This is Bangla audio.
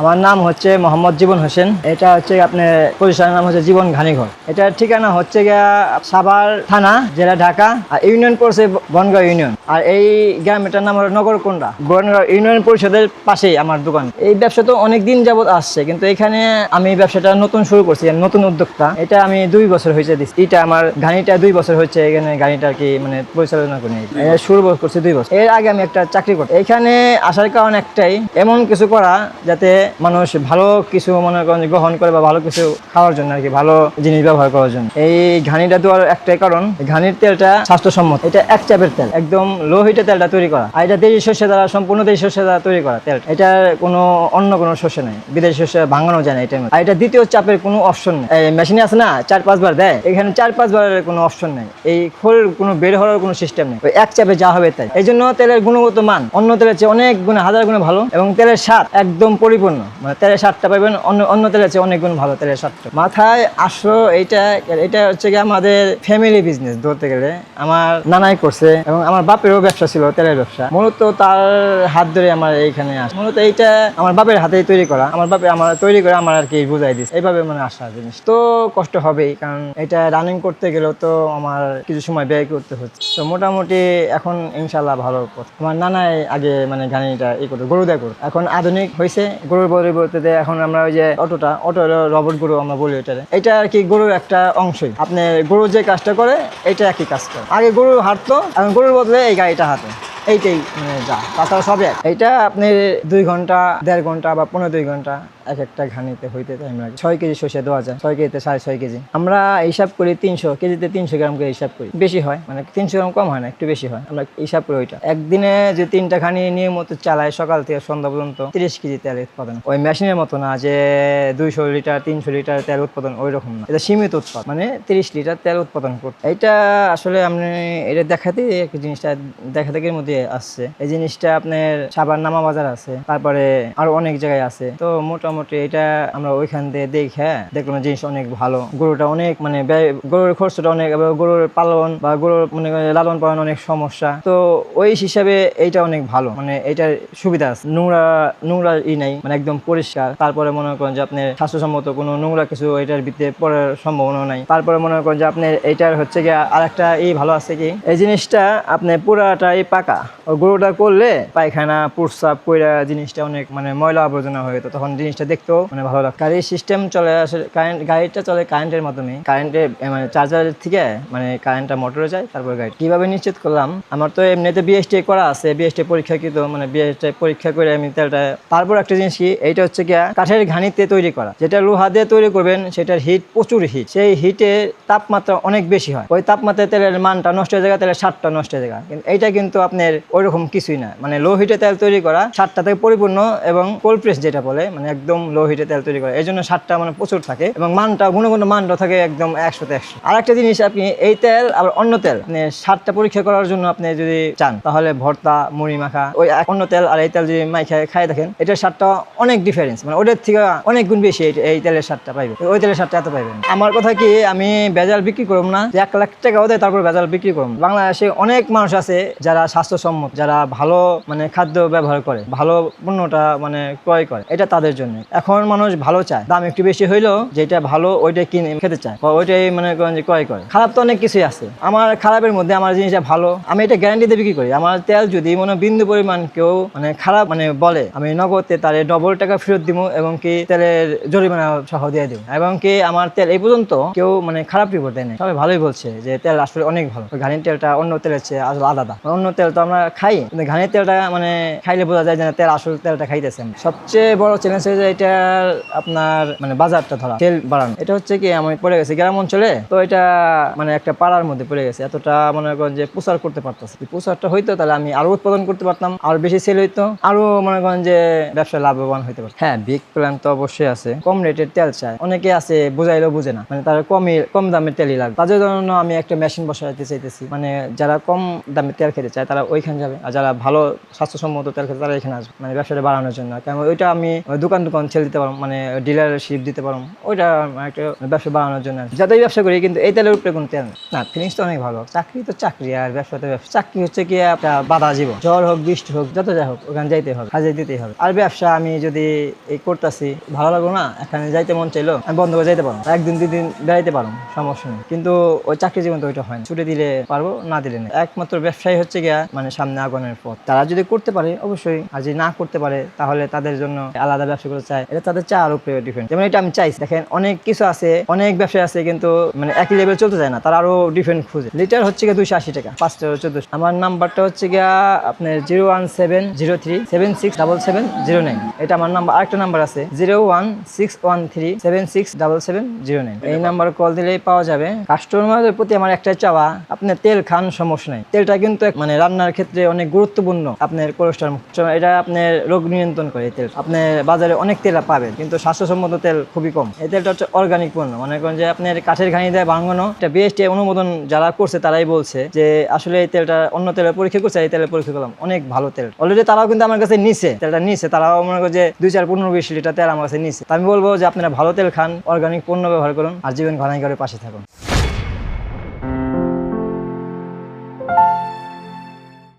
আমার নাম হচ্ছে মোহাম্মদ জীবন হোসেন। এটা হচ্ছে আপনার প্রতিষ্ঠানের নাম হচ্ছে জীবন ঘানিঘর। এটার ঠিকানা হচ্ছে গিয়া সাভার থানা, জেলা ঢাকা, আর ইউনিয়ন পড়ছে বনগাঁও ইউনিয়ন। আর এই গ্রাম এটার নাম হলো নগরকুন্ডা। বনগাঁও ইউনিয়ন পরিষদের পাশেই আমার দোকান। এই ব্যবসা তো অনেক দিন যাবত আসছে, কিন্তু এখানে আমি ব্যবসাটা নতুন শুরু করছি নতুন উদ্যোক্তা। এটা আমি দুই বছর হয়েছে দিচ্ছি এটা আমার গাড়িটা দুই বছর হচ্ছে এখানে গাড়িটা কি মানে পরিচালনা করি। এটা শুরু করছি দুই বছর। এর আগে আমি একটা চাকরি করতাম এখানে আসার কারণ একটাই, এমন কিছু করা যাতে মানুষ ভালো কিছু মনে করেন গ্রহণ করে বা ভালো কিছু খাওয়ার জন্য আর কি ভালো জিনিস ব্যবহার করার জন্য। এই ঘানিটা দেওয়ার একটাই কারণ ঘানির তেলটা স্বাস্থ্যসম্মত। এটা এক চাপের তেল, একদম লো হিটে তেলটা তৈরি করা। আর এটা দেশি শস্য দ্বারা, সম্পূর্ণ দেশি শস্য দ্বারা তৈরি করা তেল। এটার কোনো অন্য কোনো শস্য নেই, বিদেশি শস্য ভাঙানো যায় না এটা আর এটা দ্বিতীয় চাপের কোনো অপশন নেই। এই মেশিনে আছে না, চার পাঁচবার দেয়, এখানে চার পাঁচবারের কোনো অপশন নেই। এই খোল কোনো বের হওয়ার কোনো সিস্টেম নেই। এক চাপে যা হবে তাই। এই জন্য তেলের গুণগত মান, অন্য তেলের চেয়ে অনেক গুণে, হাজার গুণে ভালো এবং তেলের স্বাদ একদম পরিপূর্ণ। মানে তেলের স্বাদটা পাবেন অন্য অন্য তেলের চেয়ে অনেক গুণ ভালো তেলের স্বাদটা। মাথায় আসলো এইটা এটা হচ্ছে কি আমাদের ফ্যামিলি বিজনেস ধরতে গেলে। আমার নানাই করছে এবং আমার বাপেরও ব্যবসা ছিল তেলের ব্যবসা। মূলত তার হাত ধরে আমার এইখানে আসে। মূলত এইটা আমার বাপের হাতেই তৈরি করা। আমার বাপে আমার, তৈরি করে আমার আর কি বুঝাই দিচ্ছে এইভাবে মানে আসা জিনিস। তো কষ্ট হবেই, কারণ এটা রানিং করতে গেলেও তো আমার কিছু সময় ব্যয় করতে হচ্ছে। তো মোটামুটি এখন ইনশাল্লাহ ভালো। আমার নানাই আগে মানে গাড়িটা ই করতো, গরু দেয় করতো। এখন আধুনিক হয়েছে গরুর পরিবর্তে এখন আমরা ওই যে অটোটা অটো রবট গরু আমরা বলি এটারে এটা আর কি গরুর একটা অংশই। আপনি গরু যে কাজটা করে, এটা একই কাজ করে। আগে গরু হাঁটতো, এখন গরুর বদলে এই গাড়িটা হাঁটে। এইটাই মানে যা, তাছাড়া সব এক। এইটা আপনি দুই ঘণ্টা, দেড় ঘণ্টা বা পনেরো দুই ঘণ্টা এক একটা ঘানিতে হইতে টাইম লাগে ছয় কেজি সর্ষে দেওয়া যায়, ছয় কেজিতে সাড়ে ছয় কেজি। আমরা হিসাব করি তিনশো, কেজিতে তিনশো গ্রাম করে হিসাব করি। বেশি হয় মানে তিনশো গ্রাম কম হয় না, একটু বেশি হয়। আমরা হিসাব করি ওইটা। একদিনে যে তিনটা খানি নিয়মিত চালায় সকাল থেকে সন্ধ্যা পর্যন্ত, তিরিশ কেজি তেল উৎপাদন। ওই মেশিনের মতো না যে দুইশো লিটার, তিনশো লিটার তেল উৎপাদন ওই রকম না। এটা সীমিত উৎপাদন মানে তিরিশ লিটার তেল উৎপাদন করতে। এটা আসলে আপনি এটা দেখাতে একটা জিনিসটা দেখা থেকে মধ্যে আসছে। এই জিনিসটা আপনার সাবার নামা বাজার আছে, তারপরে আরও অনেক জায়গায় আছে। তো মোটামুটি এটা আমরা ওইখান দিয়ে দেখে দেখলাম জিনিস অনেক ভালো। গরুটা অনেক মানে গরুর খরচটা অনেক গরুর পালন বা গরুর মানে লালন পালন অনেক সমস্যা। তো ওই হিসাবে এইটা অনেক ভালো মানে এইটার সুবিধা আছে। নোংরা নোংরা ই নাই মানে একদম পরিষ্কার। তারপরে মনে করেন যে আপনার স্বাস্থ্যসম্মত কোনো নোংরা কিছু এটার ভিতরে পড়ার সম্ভাবনা নাই। তারপরে মনে করেন যে আপনার এইটার হচ্ছে গিয়ে আর একটা ই ভালো আছে কি? এই জিনিসটা আপনি পুরাটাই পাকা। গরুটা করলে পায়খানা, প্রস্রাব কইরা জিনিসটা অনেক মানে ময়লা আবর্জনা হয়ে যেত। তখন জিনিসটা দেখতেও মানে ভালো লাগে গাড়ির সিস্টেম চলে আসলে কারেন্ট গাড়িটা চলে কারেন্টের মাধ্যমে। কারেন্টের মানে চার্জারের থেকে মানে কারেন্টটা মোটরে যায়, তারপর গাড়ি। কীভাবে নিশ্চিত করলাম? আমার তো এমনিতে বিএসটি করা আছে বিএসটি পরীক্ষাকৃত মানে বিএসটি পরীক্ষা করে আমি তেলটা, তারপর একটা জিনিস কি, এইটা হচ্ছে গিয়া কাঠের ঘানিতে তৈরি করা। যেটা লোহা দিয়ে তৈরি করবেন, সেটার হিট প্রচুর হিট সেই হিটে তাপমাত্রা অনেক বেশি হয়। ওই তাপমাত্রায় তেলের মানটা নষ্ট হয়ে যায় তেলের স্বাদটা নষ্ট হয়ে যায় কিন্তু এইটা কিন্তু আপনার ওইরকম কিছুই না। মানে লো হিটে তেল তৈরি করা সাতটা থেকে পরিপূর্ণ এবং কোল্ড প্রেস যেটা বলে মানে একদম লো হিটে তেল তৈরি করা। এই জন্য সাতটা মানে প্রচুর থাকে এবং মানটা, গুণগত মানটা থাকে একদম একশোতে একশো। আর একটা জিনিস আপনি এই তেল, আবার অন্য তেল মানে সাতটা পরীক্ষা করার জন্য আপনি যদি চান, তাহলে ভর্তা, মুড়ি মাখা, ওই অন্য তেল আর এই তেল যদি মাইখা খাই দেখেন, এটার স্বাদটা অনেক ডিফারেন্স মানে ওটার থেকে অনেক গুণ বেশি এই- তেলের স্বাদটা পাইবে। ওই তেলের স্বাদটা এত পাইবেন আমার কথা কি, আমি বেজাল বিক্রি করব না এক লাখ টাকাও দেয়, তারপর ভেজাল বিক্রি করব বাংলাদেশে অনেক মানুষ আছে যারা স্বাস্থ্যসম্মত, যারা ভালো মানে খাদ্য ব্যবহার করে, ভালো পণ্যটা মানে ক্রয় করে, এটা তাদের জন্য। এখন মানুষ ভালো চায়। দাম একটু বেশি হইলেও যেটা ভালো ওইটা কিনে খেতে চায়। ওইটাই মনে করেন যে ক্রয় করে। খারাপ তো অনেক কিছুই আছে। আমার খারাপের মধ্যে আমার জিনিসটা ভালো। আমি এটা গ্যারান্টি দিয়ে বিক্রি করি। আমার তেল যদি মনে বিন্দু পরিমাণ কেউ মানে খারাপ মানে বলে, আমি নগদে তার ডবল টাকা ফেরত দিব এবং কি তেলের জরিমানা সহ দিয়ে দিব। এবং কি আমার তেল এই পর্যন্ত কেউ মানে খারাপ রিপোর্ট দেয়নি সবাই ভালোই বলছে যে তেল আসলে অনেক ভালো। ঘানির তেলটা অন্য তেলের চেয়ে আসলে আলাদা। অন্য তেল তো আমরা খাই, কিন্তু ঘানির তেলটা মানে খাইলে বোঝা যায় যে তেল আসল তেলটা খাইতেছে আমরা। সবচেয়ে বড় চ্যালেঞ্জ হচ্ছে এটার আপনার মানে বাজারটা ধরা, তেল বাড়ানো। এটা হচ্ছে কি, আমি পড়ে গেছে গ্রাম অঞ্চলে, তো এটা মানে একটা পাড়ার মধ্যে পড়ে গেছে। এতটা মনে করেন যে প্রচার করতে পারতেছে। প্রচারটা হইতো, তাহলে আমি আরও উৎপাদন করতে পারতাম, আরও বেশি সেল হইতো, আরও মনে করেন যে ব্যবসা লাভবান হইতে পারত হ্যাঁ বিগ প্ল্যান তো অবশ্যই আছে। কম রেটের তেল চায় অনেকে আছে, বুঝাইলেও বুঝে না। মানে তারা কমই, কম দামের তেলই লাগবে তাদের জন্য আমি একটা মেশিন বসাইতে চাইতেছি। মানে যারা কম দামের তেল খেতে চায়, তারা ওইখানে যাবে। আর যারা ভালো, স্বাস্থ্যসম্মত তেল খেতে, তারা এখানে আসবে। মানে ব্যবসাটা বাড়ানোর জন্য। কেন ওইটা আমি দোকান দোকান তখন ছেড়ে দিতে পারো মানে ডিলারশিপ দিতে পারো, ওইটা একটা ব্যবসা বাড়ানোর জন্য। যতই ব্যবসা করি, কিন্তু এই তেলের উপরে কোনো তেল না ফিলিংস তো অনেক ভালো, চাকরি তো চাকরি আর ব্যবসা তো ব্যবসা। চাকরি হচ্ছে কি একটা বাধা জীবন। ঝড় হোক, বৃষ্টি হোক, যত যা হোক, ওখানে যাইতে হবে হাজির দিতেই হবে। আর ব্যবসা আমি যদি এই করতেছি, ভালো লাগল না, এখানে যাইতে মন চাইলো, আমি বন্ধ করে যাইতে পারব। একদিন, দুই দিন বেড়াইতে পারব, সমস্যা নেই। কিন্তু ওই চাকরি জীবন তো ওইটা হয় না। ছুটি দিলে পারব, না দিলে না একমাত্র ব্যবসায়ী হচ্ছে গিয়া মানে সামনে আগুনের পথ। তারা যদি করতে পারে, অবশ্যই, আর যদি না করতে পারে, তাহলে তাদের জন্য আলাদা ব্যবসা করতে চায়। এটা তাদের চার উপরে ডিফেন্ড যেমন এটা আমি চাইছি, দেখেন অনেক কিছু আছে, অনেক ব্যবসায় আছে, কিন্তু মানে একই লেভেল চলতে চায় না, তারা আরও ডিফেন্ড খুঁজে। লিটার হচ্ছে গিয়ে দুইশো আশি টাকা পাঁচটা চোদ্দশো। আমার নাম্বারটা হচ্ছে গিয়া আপনার zero one seven zero three seven six double seven zero nine এটা আমার নাম্বার আরেকটা নাম্বার আছে zero one six one three seven six double seven zero nine এই নাম্বার কল দিলেই পাওয়া যাবে। কাস্টমারদের প্রতি আমার একটা চাওয়া আপনি তেল খান সমস্যা নাই। তেলটা কিন্তু মানে রান্নার ক্ষেত্রে অনেক গুরুত্বপূর্ণ, আপনার কোলেস্ট্রল এটা আপনার রোগ নিয়ন্ত্রণ করে তেল। আপনার বাজারে অনেক তেল পাবেন, কিন্তু স্বাস্থ্যসম্মত তেল খুবই কম। এই তেলটা হচ্ছে অর্গানিক পণ্য। মনে করেন যে আপনার কাঠের ঘানি দেয় বাঙানো এটা বিএসটি অনুমোদন যারা করছে, তারাই বলছে যে আসলে এই তেলটা অন্য তেলের পরীক্ষা করছে, এই তেলের পরীক্ষা করলাম। অনেক ভালো তেল। অলরেডি তারাও কিন্তু আমার কাছে নিছে, তেলটা নিছে। তারাও মনে করে যে দুই চার পনেরো বিশ লিটার তেল আমার কাছে নিছে। আমি বলব যে আপনারা ভালো তেল খান অর্গানিক পণ্য ব্যবহার করুন, আর জীবন ঘনাই করে পাশে থাকুন।